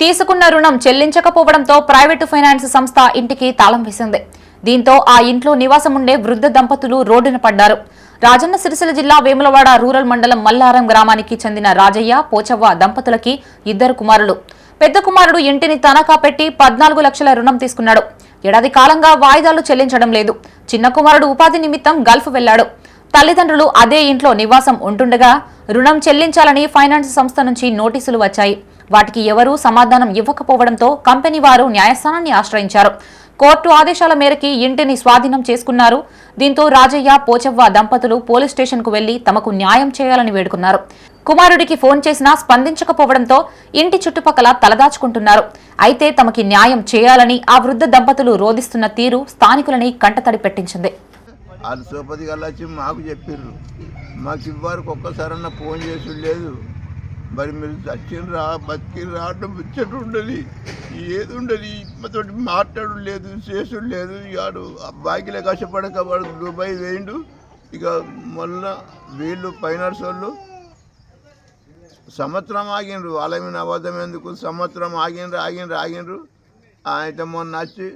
తీసుకున్న రుణం చెల్లించకపోవడంతో private finance సంస్థ ఇంటికి తాళం వేసింది. దీంతో ఆ ఇంట్లో నివాసం ఉండే వృద్ధ దంపతులు రోడ్డున పడ్డారు. రాజన్న సిరిసిల్ల జిల్లా వేములవాడ రూరల్ మండలం మల్లారం గ్రామానికి చెందిన రాజయ్య పోచవ్వ దంపతులకి ఇద్దరు కుమారులు. పెద్ద కుమారుడు ఇంటిని తనఖా పెట్టి పద్నాలుగు లక్షల రుణం తీసుకున్నాడు. ఏడాది కాలంగా వాయిదాలు చెల్లించడం లేదు. చిన్న కుమారుడు ఉపాధి నిమిత్తం గల్ఫ్ వెళ్ళాడు తల్లిదండ్రులు అదే ఇంట్లో నివాసం ఉంటుండగా రుణం చెల్లించాలని ఫైనాన్స్ సంస్థ నుంచి నోటీసులు వచ్చాయి. వాటికి ఎవరూ సమాధానం ఇవ్వకపోవడంతో కంపెనీ వారు న్యాయస్థానాన్ని ఆశ్రయించారు. కోర్టు ఆదేశాల మేరకి ఇంటిని స్వాధీనం చేసుకున్నారు. దీంతో రాజయ్య పోచవ్వ దంపతులు పోలీస్ స్టేషన్కు వెళ్ళి తమకు న్యాయం చేయాలని వేడుకున్నారు. కుమారుడికి ఫోన్ చేసినా స్పందించకపోవడంతో ఇంటి చుట్టుపక్కల తలదాచుకుంటున్నారు. అయితే తమకి న్యాయం చేయాలని ఆ వృద్ధ దంపతులు రోధిస్తున్న తీరు స్థానికులని కంటతడి పెట్టించింది. వాళ్ళు సోపతి వచ్చి మాకు మాకు ఇవ్వరికి ఒక్కసారన్నా ఫోన్ చేసి లేదు. మరి మీరు రా బతికిర్రా అంటే ముచ్చట ఉండదు. ఏది ఉండదు. తోటి మాట్లాడు లేదు చేసుడు లేదు. ఇవాడు అబ్బాయికిలే కష్టపడక వాడు దుబాయ్ వేయండు ఇక మళ్ళా వీళ్ళు ఫైనాన్స్ వాళ్ళు సంవత్సరం ఆగిండ్రు. వాళ్ళ మీద అబద్ధం ఎందుకు? సంవత్సరం ఆగినరు ఆగినరు ఆగినరు ఆయన మొన్న వచ్చి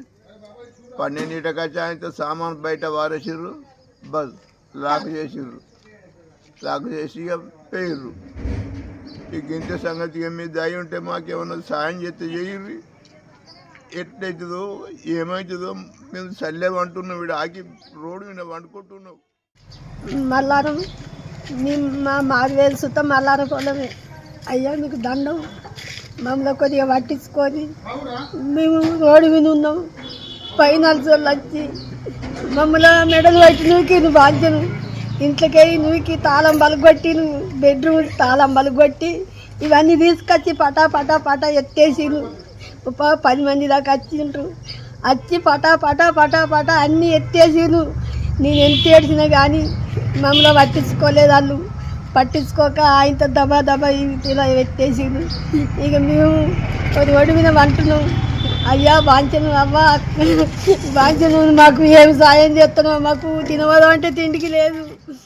పన్నెండింటికి వచ్చి ఆయనతో సామాన్ బయట వారేసిర్రు. బస్ లాక్ చేసిర్రు. సాగు చేసి ఇక పేరు ఇక ఇంత సంగతి మీ దయ ఉంటే మాకేమన్నా సాయం చేస్తే చేయరు ఎట్లయితుందో ఏమవుతుందో మేము చల్లేమంటున్నాం వీడు ఆకి రోడ్డు మీద వండుకుంటున్నాం. మల్లారం మేము మా మాది వేలు సుతం మల్లారం పొలమే. అయ్యా మీకు దండం. మమ్మల్ని కొద్దిగా పట్టించుకొని మేము రోడ్డు మీద ఉన్నాం. పైన వచ్చి మమ్మల్ని మెడలు పట్టి నూకి నువ్వు బాధ్యను ఇంట్లోకి నూకి తాళం బలగొట్టి నువ్వు బెడ్రూమ్ తాళం బలగొట్టి ఇవన్నీ తీసుకొచ్చి పటా పటా పటా ఎత్తేసి ఉప పది మంది దాకా వచ్చిండ్రు. వచ్చి పటా పటా పటా పటా అన్నీ ఎత్తేసిను నేను ఎంత ఏడ్చినా కానీ మమ్మల్ని పట్టించుకోలేదు వాళ్ళు పట్టించుకోక ఆయనతో దబా దబా ఇలా ఎత్తేసిండు ఇక మేము కొద్ది ఒడి మీద వంటున్నాం. అయ్యా బాంచను అవ్వా. బాంచను మాకు ఏం సాయం చేస్తున్నావు? మాకు తినవదు అంటే తిండికి లేదు.